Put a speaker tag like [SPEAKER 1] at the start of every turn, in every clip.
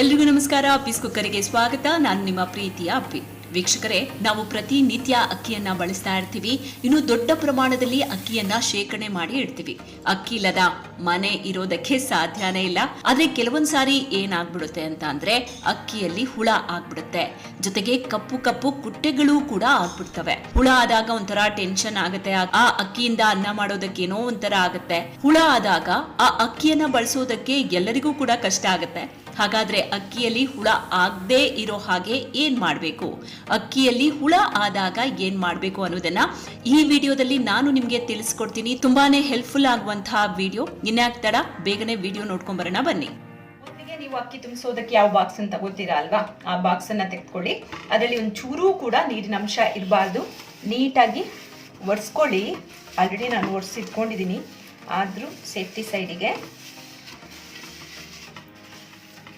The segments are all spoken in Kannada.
[SPEAKER 1] ಎಲ್ರಿಗೂ ನಮಸ್ಕಾರ. ಅಪ್ಪಿಸ್ ಕುಕ್ಕರಿಗೆ ಸ್ವಾಗತ. ನಾನು ನಿಮ್ಮ ಪ್ರೀತಿಯ ಅಪ್ಪಿ. ವೀಕ್ಷಕರೇ, ನಾವು ಪ್ರತಿನಿತ್ಯ ಅಕ್ಕಿಯನ್ನ ಬಳಸ್ತಾ ಇರ್ತೀವಿ. ಇನ್ನು ದೊಡ್ಡ ಪ್ರಮಾಣದಲ್ಲಿ ಅಕ್ಕಿಯನ್ನ ಶೇಖರಣೆ ಮಾಡಿ ಇಡ್ತೀವಿ. ಅಕ್ಕಿ ಇಲ್ಲದ ಮನೆ ಇರೋದಕ್ಕೆ ಸಾಧ್ಯನೇ ಇಲ್ಲ. ಆದ್ರೆ ಕೆಲವೊಂದ್ಸಾರಿ ಏನಾಗ್ಬಿಡುತ್ತೆ ಅಂತ ಅಂದ್ರೆ ಅಕ್ಕಿಯಲ್ಲಿ ಹುಳ ಆಗ್ಬಿಡುತ್ತೆ. ಜೊತೆಗೆ ಕಪ್ಪು ಕಪ್ಪು ಕುಟ್ಟೆಗಳು ಕೂಡ ಆಗ್ಬಿಡ್ತವೆ. ಹುಳ ಆದಾಗ ಒಂಥರ ಟೆನ್ಷನ್ ಆಗುತ್ತೆ. ಆ ಅಕ್ಕಿಯಿಂದ ಅನ್ನ ಮಾಡೋದಕ್ಕೆ ಏನೋ ಒಂಥರ ಆಗುತ್ತೆ. ಹುಳ ಆದಾಗ ಆ ಅಕ್ಕಿಯನ್ನ ಬಳಸೋದಕ್ಕೆ ಎಲ್ಲರಿಗೂ ಕೂಡ ಕಷ್ಟ ಆಗುತ್ತೆ. ಹಾಗಾದ್ರೆ ಅಕ್ಕಿಯಲ್ಲಿ ಹುಳ ಆಗದೇ ಇರೋ ಹಾಗೆ ಏನ್ ಮಾಡಬೇಕು? ಅಕ್ಕಿಯಲ್ಲಿ ಹುಳ ಆದಾಗ ಏನ್ ಮಾಡಬೇಕು ಅನ್ನೋದನ್ನ ಈ ವಿಡಿಯೋದಲ್ಲಿ ನಾನು ನಿಮಗೆ ತಿಳಿಸ್ಕೊಡ್ತೀನಿ. ತುಂಬಾನೇ ಹೆಲ್ಪ್ಫುಲ್ ಆಗುವಂತಹ ವಿಡಿಯೋ. ತಡ? ಬೇಗನೆ ವಿಡಿಯೋ ನೋಡ್ಕೊಂಡ್ ಬರೋಣ, ಬನ್ನಿ.
[SPEAKER 2] ನೀವು ಅಕ್ಕಿ ತುಂಬಿಸೋದಕ್ಕೆ ಯಾವ ಬಾಕ್ಸ್ ಅನ್ನು ತಗೋತೀರಾ ಅಲ್ವಾ? ಆ ಬಾಕ್ಸ್ ಅನ್ನ ತೆಗೆದುಕೊಳ್ಳಿ. ಅದರಲ್ಲಿ ಒಂದು ಚೂರು ಕೂಡ ನೀರಿನ ಅಂಶ ಇರಬಾರ್ದು. ನೀಟಾಗಿ ಒರೆಸ್ಕೊಳ್ಳಿ. ಆಲ್ರೆಡಿ ನಾನು ಒರೆಸಿಟ್ಕೊಂಡಿದ್ದೀನಿ ಆದರೂ ಸೇಫ್ಟಿ ಸೈಡಿಗೆ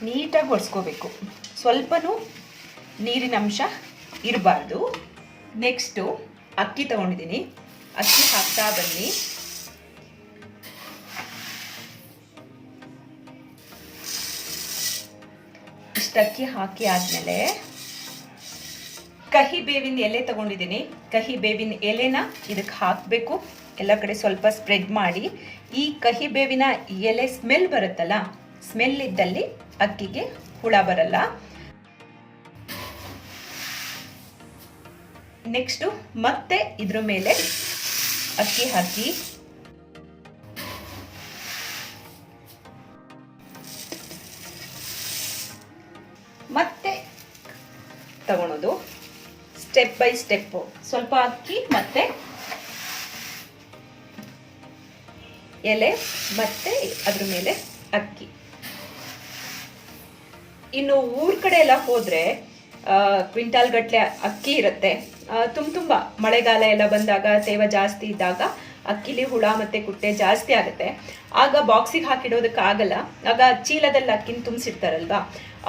[SPEAKER 2] ನೀಟಾಗಿ ಒರೆಸ್ಕೋಬೇಕು. ಸ್ವಲ್ಪನೂ ನೀರಿನ ಅಂಶ ಇರಬಾರ್ದು. ನೆಕ್ಸ್ಟು ಅಕ್ಕಿ ತಗೊಂಡಿದ್ದೀನಿ. ಅಕ್ಕಿ ಹಾಕ್ತಾ ಬನ್ನಿ. ಇಷ್ಟಕ್ಕಿ ಹಾಕಿ ಆದಮೇಲೆ ಕಹಿ ಬೇವಿನ ಎಲೆ ತಗೊಂಡಿದ್ದೀನಿ. ಕಹಿ ಬೇವಿನ ಎಲೆನ ಇದಕ್ಕೆ ಹಾಕಬೇಕು. ಎಲ್ಲ ಕಡೆ ಸ್ವಲ್ಪ ಸ್ಪ್ರೆಡ್ ಮಾಡಿ. ಈ ಕಹಿ ಬೇವಿನ ಎಲೆ ಸ್ಮೆಲ್ ಬರುತ್ತಲ್ಲ ಸ್ಮೆಲ್ ಇದ್ದಲ್ಲಿ ಅಕ್ಕಿಗೆ ಹುಳ ಬರಲ್ಲ. ನೆಕ್ಸ್ಟು ಮತ್ತೆ ಇದ್ರ ಮೇಲೆ ಅಕ್ಕಿ ಹಾಕಿ. ಮತ್ತೆ ತಗೊಳೋದು ಸ್ಟೆಪ್ ಬೈ ಸ್ಟೆಪ್ಪು ಸ್ವಲ್ಪ ಅಕ್ಕಿ ಮತ್ತೆ ಎಲೆ ಮತ್ತೆ ಅದ್ರ ಮೇಲೆ ಅಕ್ಕಿ. ಇನ್ನು ಊರ್ ಕಡೆ ಎಲ್ಲ ಹೋದ್ರೆ ಕ್ವಿಂಟಾಲ್ ಗಟ್ಟಲೆ ಅಕ್ಕಿ ಇರುತ್ತೆ. ತುಂಬ ತುಂಬ ಮಳೆಗಾಲ ಎಲ್ಲ ಬಂದಾಗ ಸೇವ ಜಾಸ್ತಿ ಇದ್ದಾಗ ಅಕ್ಕಿಲಿ ಹುಳ ಮತ್ತೆ ಕುಟ್ಟೆ ಜಾಸ್ತಿ ಆಗುತ್ತೆ. ಆಗ ಬಾಕ್ಸಿಗೆ ಹಾಕಿಡೋದಕ್ಕೆ ಆಗಲ್ಲ. ಆಗ ಚೀಲದಲ್ಲಿ ಅಕ್ಕಿನ ತುಂಬಿಸಿರ್ತಾರಲ್ವಾ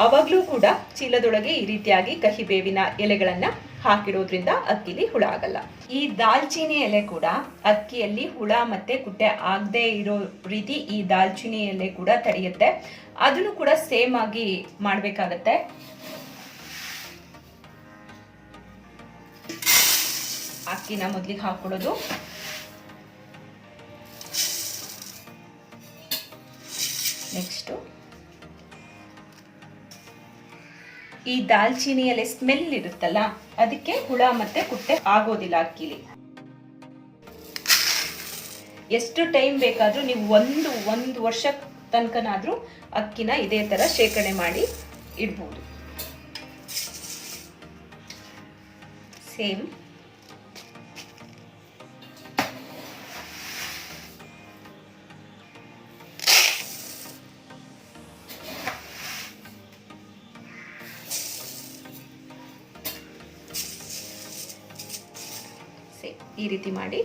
[SPEAKER 2] ಆವಾಗಲೂ ಕೂಡ ಚೀಲದೊಳಗೆ ಈ ರೀತಿಯಾಗಿ ಕಹಿ ಬೇವಿನ ಎಲೆಗಳನ್ನ ಹಾಕಿಡೋದ್ರಿಂದ ಅಕ್ಕಿಲಿ ಹುಳ ಆಗಲ್ಲ. ಈ ದಾಲ್ಚೀನಿ ಎಲೆ ಕೂಡ ಅಕ್ಕಿಯಲ್ಲಿ ಹುಳ ಮತ್ತೆ ಕುಟ್ಟೆ ಆಗದೆ ಇರೋ ರೀತಿ ಈ ದಾಲ್ಚಿನಿ ಎಲೆ ಕೂಡ ತಡೆಯುತ್ತೆ. ಅದನ್ನು ಕೂಡ ಸೇಮ್ ಆಗಿ ಮಾಡಬೇಕಾಗತ್ತೆ. ಅಕ್ಕಿನ ಮೊದಲಿಗೆ ಹಾಕೊಳ್ಳೋದು ನೆಕ್ಸ್ಟು ಈ ದಾಲ್ಚಿನಿಯಲ್ಲಿ ಸ್ಮೆಲ್ ಇರುತ್ತಲ್ಲ, ಅದಕ್ಕೆ ಹುಳ ಮತ್ತೆ ಕುಟ್ಟೆ ಆಗೋದಿಲ್ಲ ಅಕ್ಕಿಲಿ. ಎಷ್ಟು ಟೈಮ್ ಬೇಕಾದ್ರೂ ನೀವು ಒಂದು ಒಂದು ವರ್ಷ ತನಕನಾದ್ರೂ ಅಕ್ಕಿನ ಇದೇ ತರ ಶೇಖರಣೆ ಮಾಡಿ ಇಡ್ಬೋದು. ಸೇಮ್ ಈ ರೀತಿ ಮಾಡಿ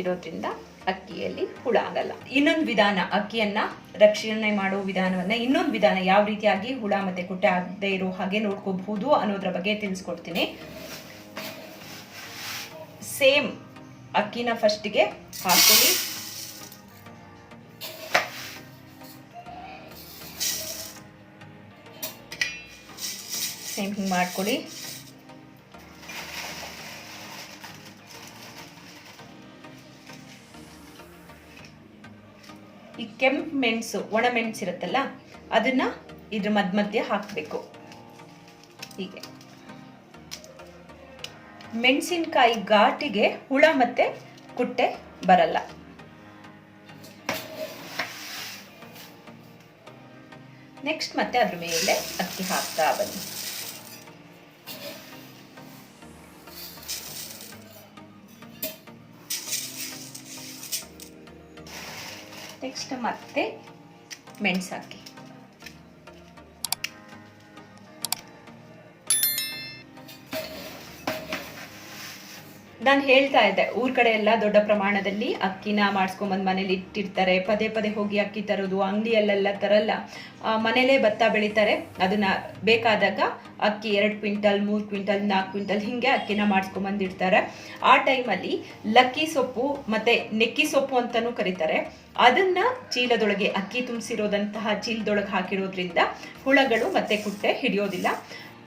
[SPEAKER 2] ಇಡೋದ್ರಿಂದ ಅಕ್ಕಿಯಲ್ಲಿ ಹುಳ ಆಗಲ್ಲ. ಇನ್ನೊಂದು ವಿಧಾನ, ಅಕ್ಕಿಯನ್ನ ರಕ್ಷಣೆ ಮಾಡೋ ವಿಧಾನವನ್ನ ಇನ್ನೊಂದು ವಿಧಾನ ಯಾವ ರೀತಿಯಾಗಿ ಹುಳ ಮತ್ತೆ ಕುಟ್ಟೆ ಆಗದೆ ಇರೋ ಹಾಗೆ ನೋಡ್ಕೋಬಹುದು ಅನ್ನೋದ್ರ ಬಗ್ಗೆ ತಿಳಿಸ್ಕೊಡ್ತೀನಿ. ಸೇಮ್ ಅಕ್ಕಿನ ಫಸ್ಟಿಗೆ ಹಾಕೊಳ್ಳಿ ಸೇಮ್ ಹಿಂಗೆ ಮಾಡ್ಕೊಳ್ಳಿ. ಈ ಕೆಂಪು ಮೆಣಸು, ಒಣ ಮೆಣಸು ಇರುತ್ತಲ್ಲ, ಅದನ್ನ ಇದ್ರ ಮಧ್ಯ ಮಧ್ಯೆ ಹಾಕಬೇಕು. ಹೀಗೆ. ಮೆಣಸಿನಕಾಯಿ ಘಾಟಿಗೆ ಹುಳ ಮತ್ತೆ ಕುಟ್ಟೆ ಬರಲ್ಲ. ನೆಕ್ಸ್ಟ್ ಮತ್ತೆ ಅದ್ರ ಮೇಲೆ ಅಕ್ಕಿ ಹಾಕ್ತಾ ಬನ್ನಿ. ನೆಕ್ಸ್ಟ್ ಮತ್ತೆ ಮೆಣಸು ಹಾಕಿ ನಾನು ಹೇಳ್ತಾ ಇದ್ದೆ, ಊರ್ ಕಡೆ ಎಲ್ಲ ದೊಡ್ಡ ಪ್ರಮಾಣದಲ್ಲಿ ಅಕ್ಕಿನ ಮಾಡಿಸ್ಕೊಂಬಂದು ಮನೇಲಿ ಇಟ್ಟಿರ್ತಾರೆ. ಪದೇ ಪದೇ ಹೋಗಿ ಅಕ್ಕಿ ತರೋದು, ಅಂಗಡಿಯಲ್ಲೆಲ್ಲ ತರಲ್ಲ. ಮನೇಲೇ ಭತ್ತ ಬೆಳಿತಾರೆ. ಅದನ್ನ ಬೇಕಾದಾಗ ಅಕ್ಕಿ ಎರಡು ಕ್ವಿಂಟಲ್, ಮೂರು ಕ್ವಿಂಟಲ್, ನಾಲ್ಕು ಕ್ವಿಂಟಲ್ ಹಿಂಗೆ ಅಕ್ಕಿನ ಮಾಡಿಸ್ಕೊಂಬಂದಿರ್ತಾರೆ. ಆ ಟೈಮಲ್ಲಿ ಲಕ್ಕಿ ಸೊಪ್ಪು ಮತ್ತೆ ನೆಕ್ಕಿ ಸೊಪ್ಪು ಅಂತಾನೂ ಕರೀತಾರೆ. ಅದನ್ನ ಚೀಲದೊಳಗೆ ಅಕ್ಕಿ ತುಂಬಿಸಿರೋದಂತಹ ಚೀಲದೊಳಗೆ ಹಾಕಿರೋದ್ರಿಂದ ಹುಳಗಳು ಮತ್ತೆ ಕುಟ್ಟೆ ಹಿಡಿಯೋದಿಲ್ಲ.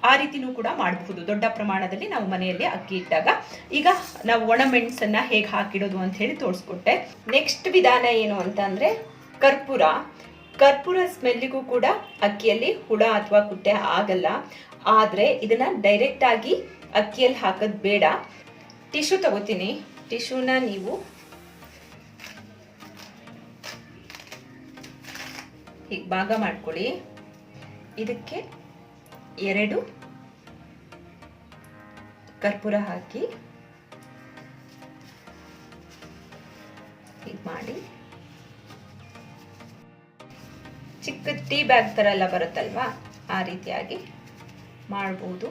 [SPEAKER 2] ಆ ರೀತಿನೂ ಕೂಡ ಮಾಡಬಹುದು. ದೊಡ್ಡ ಪ್ರಮಾಣದಲ್ಲಿ ನಾವು ಮನೆಯಲ್ಲಿ ಅಕ್ಕಿ ಇಟ್ಟಾಗ. ಈಗ ನಾವು ಒಣ ಮೆಣಸನ್ನ ಹೇಗೆ ಹಾಕಿಡೋದು ಅಂತ ಹೇಳಿ ತೋರಿಸ್ಕೊಟ್ಟೆ. ನೆಕ್ಸ್ಟ್ ವಿಧಾನ ಏನು ಅಂತ ಅಂದ್ರೆ ಕರ್ಪೂರ. ಕರ್ಪೂರ ಸ್ಮೆಲ್ಲಿಗೂ ಕೂಡ ಅಕ್ಕಿಯಲ್ಲಿ ಹುಳ ಅಥವಾ ಕುಟ್ಟೆ ಆಗಲ್ಲ. ಆದ್ರೆ ಇದನ್ನ ಡೈರೆಕ್ಟ್ ಆಗಿ ಅಕ್ಕಿಯಲ್ಲಿ ಹಾಕೋದು ಬೇಡ. ಟಿಶ್ಯೂ ತಗೋತೀನಿ. ಟಿಶ್ಯೂನ ನೀವು ಹೀಗೆ ಭಾಗ ಮಾಡ್ಕೊಳ್ಳಿ. ಇದಕ್ಕೆ ಎರಡು. ಕರ್ಪೂರ ಹಾಕಿ. ಹೀಗೆ ಮಾಡಿ. ಚಿಕ್ಕ ಟೀ ಬ್ಯಾಗ್ ಥರ ಎಲ್ಲ ಬರುತ್ತಲ್ವಾ? ಆ ರೀತಿಯಾಗಿ ಮಾಡ್ಬೋದು.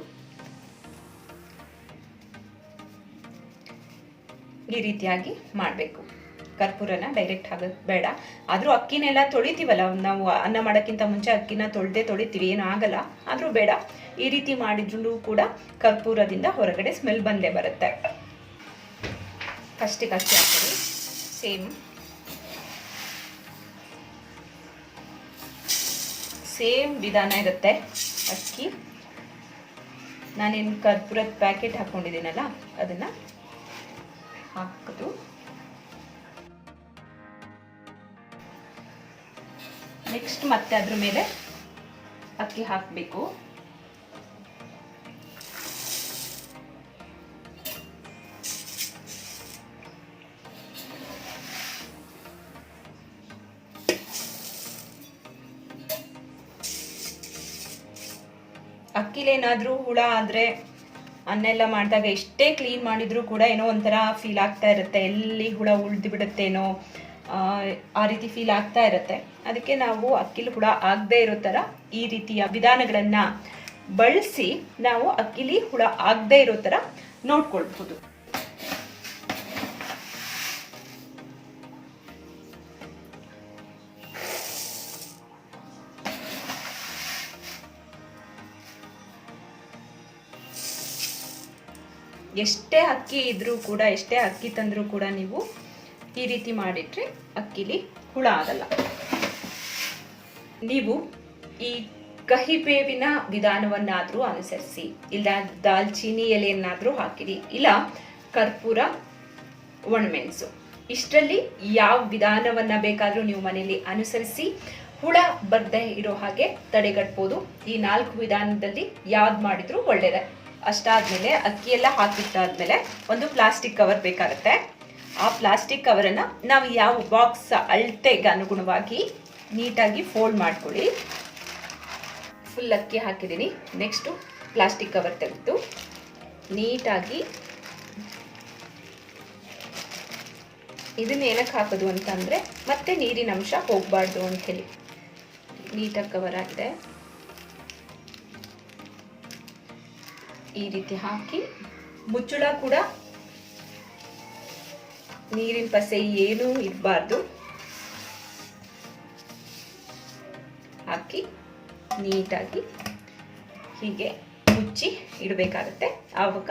[SPEAKER 2] ಈ ರೀತಿಯಾಗಿ ಮಾಡಬೇಕು. ಕರ್ಪೂರನ ಡೈರೆಕ್ಟ್ ಹಾಕೋದು ಬೇಡ. ಆದರೂ ಅಕ್ಕಿನೆಲ್ಲ ತೊಳಿತೀವಲ್ಲ, ನಾವು ಅನ್ನ ಮಾಡೋಕ್ಕಿಂತ ಮುಂಚೆ ಅಕ್ಕಿನ ತೊಳೆದೇ ತೊಳಿತೀವಿ, ಏನು ಆಗಲ್ಲ. ಆದರೂ ಬೇಡ. ಈ ರೀತಿ ಮಾಡಿದ್ರು ಕೂಡ ಕರ್ಪೂರದಿಂದ ಹೊರಗಡೆ ಸ್ಮೆಲ್ ಬಂದೇ ಬರುತ್ತೆ. ಫಸ್ಟಿಗೆ ಅಕ್ಕಿ ಹಾಕ್ತೀವಿ ಸೇಮ್ ಸೇಮ್ ವಿಧಾನ ಇರುತ್ತೆ ಅಕ್ಕಿ. ನಾನೇನು ಕರ್ಪೂರದ ಪ್ಯಾಕೆಟ್ ಹಾಕ್ಕೊಂಡಿದ್ದೀನಲ್ಲ ಅದನ್ನು ಹಾಕೋದು ನೆಕ್ಸ್ಟ್ ಮತ್ತೆ ಅದ್ರ ಮೇಲೆ ಅಕ್ಕಿ ಹಾಕಬೇಕು. ಅಕ್ಕಿಲೇನಾದರೂ ಹುಳ ಆದರೆ ಅನ್ನೆಲ್ಲ ಮಾಡಿದಾಗ ಎಷ್ಟೇ ಕ್ಲೀನ್ ಮಾಡಿದರೂ ಕೂಡ ಏನೋ ಒಂಥರ ಫೀಲ್ ಆಗ್ತಾ ಇರುತ್ತೆ. ಎಲ್ಲಿ ಹುಳ ಉಳಿದು ಬಿಡುತ್ತೇನೋ ಆ, ರೀತಿ ಫೀಲ್ ಆಗ್ತಾ ಇರುತ್ತೆ. ಅದಕ್ಕೆ ನಾವು ಅಕ್ಕಿಲಿ ಹುಳ ಆಗದೇ ಇರೋ ಥರ ಈ ರೀತಿಯ ವಿಧಾನಗಳನ್ನ ಬಳಸಿ ನಾವು ಅಕ್ಕಿಲಿ ಹುಳ ಆಗದೇ ಇರೋ ಥರ ನೋಡ್ಕೊಳ್ಬಹುದು. ಎಷ್ಟೇ ಅಕ್ಕಿ ಇದ್ರೂ ಕೂಡ ಎಷ್ಟೇ ಅಕ್ಕಿ ತಂದರೂ ಕೂಡ ನೀವು ಈ ರೀತಿ ಮಾಡಿಟ್ರೆ ಅಕ್ಕಿಲಿ ಹುಳ ಆಗಲ್ಲ. ನೀವು ಈ ಕಹಿ ಬೇವಿನ ವಿಧಾನವನ್ನಾದರೂ ಅನುಸರಿಸಿ, ಇಲ್ಲ ದಾಲ್ಚಿನ್ನಿ ಎಲೆಯನ್ನಾದರೂ ಹಾಕಿರಿ, ಇಲ್ಲ ಕರ್ಪೂರ ಒಣಮೆಣಸು ಇಷ್ಟರಲ್ಲಿ ಯಾವ ವಿಧಾನವನ್ನ ಬೇಕಾದರೂ ನೀವು ಮನೆಯಲ್ಲಿ ಅನುಸರಿಸಿ, ಹುಳ ಬರ್ದೇ ಇರೋ ಹಾಗೆ ತಡೆಗಟ್ಬೋದು. ಈ ನಾಲ್ಕು ವಿಧಾನದಲ್ಲಿ ಯಾವ್ದು ಮಾಡಿದರೂ ಒಳ್ಳೆಯದೇ ಅಷ್ಟಾದಮೇಲೆ ಅಕ್ಕಿ ಎಲ್ಲ ಹಾಕಿಟ್ಟಾದ್ಮೇಲೆ ಒಂದು ಪ್ಲಾಸ್ಟಿಕ್ ಕವರ್ ಬೇಕಾಗುತ್ತೆ. ಆ ಪ್ಲಾಸ್ಟಿಕ್ ಕವರನ್ನು ನಾವು ಯಾವ ಬಾಕ್ಸ್ ಅಳತೆಗೆ ಅನುಗುಣವಾಗಿ ನೀಟಾಗಿ ಫೋಲ್ಡ್ ಮಾಡ್ಕೊಳ್ಳಿ. ಫುಲ್ ಅಕ್ಕಿ ಹಾಕಿದ್ದೀನಿ. ನೆಕ್ಸ್ಟು ಪ್ಲಾಸ್ಟಿಕ್ ಕವರ್ ತೆಗೆದು ನೀಟಾಗಿ ಇದನ್ನ ಏನಕ್ಕೆ ಹಾಕೋದು ಅಂತಂದರೆ ಮತ್ತೆ ನೀರಿನ ಅಂಶ ಹೋಗಬಾರ್ದು ಹೇಳಿ ನೀಟಾಗಿ ಕವರ್ ಆಗಿದೆ. ಈ ರೀತಿ ಹಾಕಿ ಮುಚ್ಚಳ ಕೂಡ ನೀರಿನ ಪಸೆ ಏನೂ ಇರಬಾರ್ದು. ಹಾಕಿ ನೀಟಾಗಿ ಹೀಗೆ ಮುಚ್ಚಿ ಇಡಬೇಕಾಗತ್ತೆ. ಆವಾಗ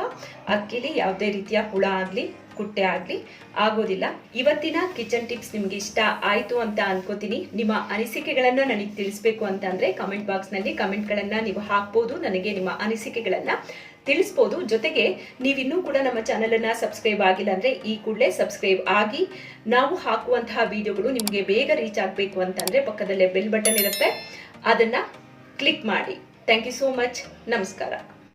[SPEAKER 2] ಅಕ್ಕಿಲಿ ಯಾವುದೇ ರೀತಿಯ ಹುಳ ಆಗಲಿ ಕುಟ್ಟೆ ಆಗಲಿ, ಆಗೋದಿಲ್ಲ. ಇವತ್ತಿನ ಕಿಚನ್ ಟಿಪ್ಸ್ ನಿಮ್ಗೆ ಇಷ್ಟ ಆಯಿತು ಅಂತ ಅನ್ಕೋತೀನಿ. ನಿಮ್ಮ ಅನಿಸಿಕೆಗಳನ್ನು ನನಗೆ ತಿಳಿಸ್ಬೇಕು ಅಂತ ಅಂದರೆ ಕಮೆಂಟ್ ಬಾಕ್ಸ್ನಲ್ಲಿ ಕಮೆಂಟ್ಗಳನ್ನು ನೀವು ಹಾಕ್ಬೋದು. ನನಗೆ ನಿಮ್ಮ ಅನಿಸಿಕೆಗಳನ್ನು ತಿಳಿಸ್ಬೋದು. ಜೊತೆಗೆ ನೀವಿನ್ನೂ ಕೂಡ ನಮ್ಮ ಚಾನಲನ್ನು ಸಬ್ಸ್ಕ್ರೈಬ್ ಆಗಿಲ್ಲ ಅಂದರೆ ಈ ಕೂಡಲೇ ಸಬ್ಸ್ಕ್ರೈಬ್ ಆಗಿ ನಾವು ಹಾಕುವಂತಹ ವಿಡಿಯೋಗಳು ನಿಮಗೆ ಬೇಗ ರೀಚ್ ಆಗಬೇಕು ಅಂತಂದರೆ ಪಕ್ಕದಲ್ಲೇ ಬೆಲ್ ಬಟನ್ ಇರುತ್ತೆ. ಅದನ್ನು ಕ್ಲಿಕ್ ಮಾಡಿ. ಥ್ಯಾಂಕ್ ಯು ಸೋ ಮಚ್ ನಮಸ್ಕಾರ.